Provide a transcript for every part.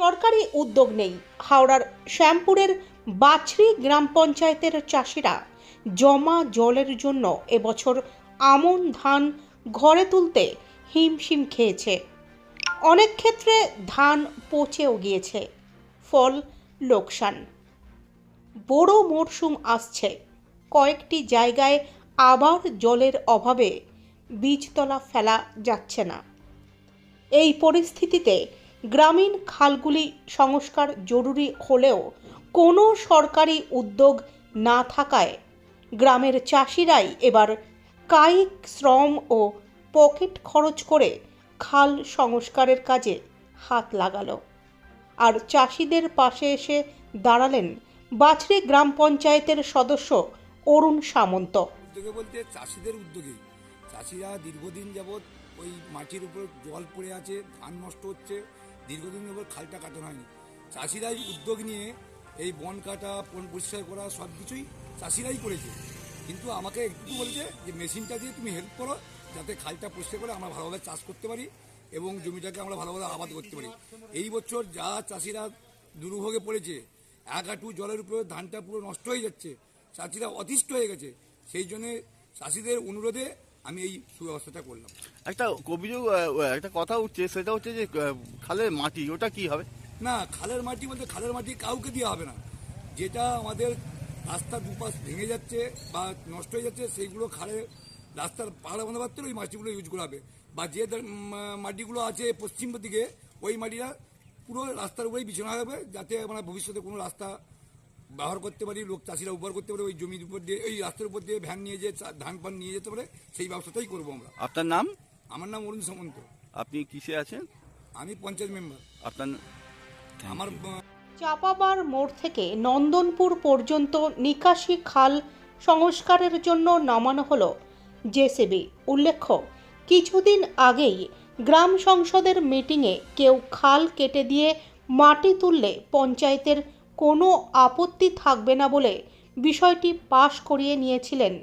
সরকারি উদ্যোগ নেই। হাওড়ার শ্যামপুরের বাছড়ি গ্রাম পঞ্চায়েতের চাষিরা জমা জলের জন্য এবছর আমন ধান ঘরে তুলতে হিমশিম খেয়েছে। অনেক ক্ষেত্রে ধান পচেও গিয়েছে। ফল লোকসান। বড় মরশুম আসছে। কয়েকটি জায়গায় আবার জলের অভাবে বীজতলা ফেলা যাচ্ছে না। এই পরিস্থিতিতে গ্রামীণ খালগুলি সংস্কার জরুরি হলেও কোনো সরকারি উদ্যোগ না থাকায় গ্রামের চাষিরাই এবার কায়িক শ্রম ও পকেট খরচ করে খাল সংস্কারের কাজে হাত লাগালো। আর চাষিদের পাশে এসে দাঁড়ালেন বাছড়ি গ্রাম পঞ্চায়েতের সদস্য অরুণ সামন্ত। উদ্যোগে বলতে চাষিদের উদ্যোগে। চাষিরা দীর্ঘদিন যাবৎ ওই মাটির উপর জল পড়ে আছে, ধান নষ্ট হচ্ছে দীর্ঘদিন যাবৎ খালটা কাটানো হয়নি। চাষিরাই উদ্যোগ নিয়ে এই বন কাটা, বন পরিষ্কার করা সব কিছুই চাষিরাই করেছে। কিন্তু আমাকে একটু বলেছে যে, মেশিনটা দিয়ে তুমি হেল্প করো, যাতে খালটা পরিষ্কার করে আমরা ভালোভাবে চাষ করতে পারি এবং জমিটাকে আমরা ভালোভাবে আবাদ করতে পারি। এই বছর যা চাষিরা দুর্ভোগে পড়েছে, এক হাঁটু জলের উপরে ধানটা পুরো নষ্ট হয়ে যাচ্ছে, চাষিরা অতিষ্ঠ হয়ে গেছে। সেই জন্যে চাষিদের অনুরোধে আমি এই সুব্যবস্থাটা করলাম। একটা অভিযোগ একটা কথা উঠছে সেটা হচ্ছে যে খালের মাটি ওটা কি হবে? না খালের মাটি বলতে খালের মাটি কাউকে দেওয়া হবে না। যেটা আমাদের রাস্তার দুপাশ ভেঙে যাচ্ছে বা নষ্ট হয়ে যাচ্ছে সেইগুলো খালে রাস্তার পাড়া বন্দোবস্তের ওই মাটিগুলো ইউজ করা হবে বা যে মাটিগুলো আছে পশ্চিম দিকে ওই মাটিটা পুরো রাস্তার উপরেই বিছানো হবে যাতে আমরা ভবিষ্যতে কোনো রাস্তা ব্যবহার করতে পারি লোক চাষিরা উপর করতে পারে ওই জমির উপর দিয়ে এই রাস্তার উপর দিয়ে ভ্যান নিয়ে যে চা- ধান পান নিয়ে যেতে পারে সেই ব্যবস্থাটাই করব আমরা। আপনার নাম? আমার নাম অরুণ সামন্ত। আপনি কিসে আছেন? আমি পঞ্চায়েত মেম্বার। আপনার আমার চাপাবার মোড় থেকে নন্দনপুর পর্যন্ত নিকাশি খাল সংস্কারের জন্য নামানো হলো জেসিবি। উল্লেখ্য কিছুদিন আগেই গ্রাম সংসদের মিটিংয়ে কেউ খাল কেটে দিয়ে মাটি তুললে পঞ্চায়েতের কোনো আপত্তি থাকবে না বলে বিষয়টি পাশ করিয়ে নিয়েছিলেন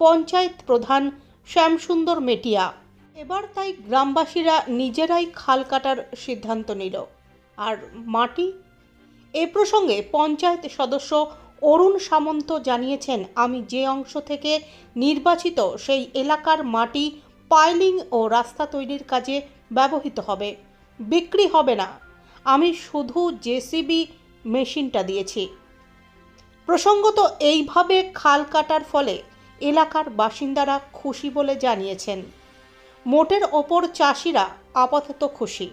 পঞ্চায়েত প্রধান শ্যামসুন্দর মেটিয়া। এবার তাই গ্রামবাসীরা নিজেরাই খাল কাটার সিদ্ধান্ত নিল। আর মাটি? এ প্রসঙ্গে পঞ্চায়েত সদস্য অরুণ সামন্ত জানিয়েছেন, আমি যে অংশ থেকে নির্বাচিত সেই এলাকার মাটি পাইলিং ও রাস্তা তৈরির কাজে ব্যবহৃত হবে। বিক্রি হবে না। আমি শুধু জেসিবি মেশিনটা দিয়েছি। প্রসঙ্গত এইভাবে খাল কাটার ফলে এলাকার বাসিন্দারা খুশি বলে জানিয়েছেন। মোটের ওপর চাষিরা আপাতত খুশি।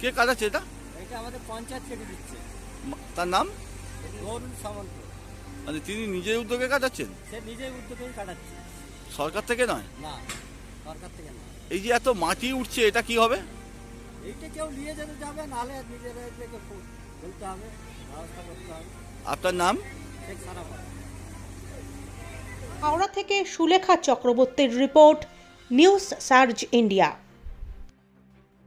কে কাটাচ্ছে এটা? এটা আমাদের পঞ্চায়েত কেটে দিচ্ছে। তার নাম? অরুণ সামন্ত। মানে তিনি নিজের উদ্যোগে কাটাচ্ছেন? সে নিজেই উদ্যোগে কাটাচ্ছে। সরকার থেকে নয়? না সরকার থেকে না এই যে এত মাটি উঠছে এটা কি হবে? এইটা কেউ নিয়ে যেতে যাবে নাহলে নিজেরা থেকে হবে ব্যবস্থা করতে হবে। আপনার নাম? হাওড়া থেকে সুলেখা চক্রবর্তীর রিপোর্ট নিউজ সার্জ ইন্ডিয়া।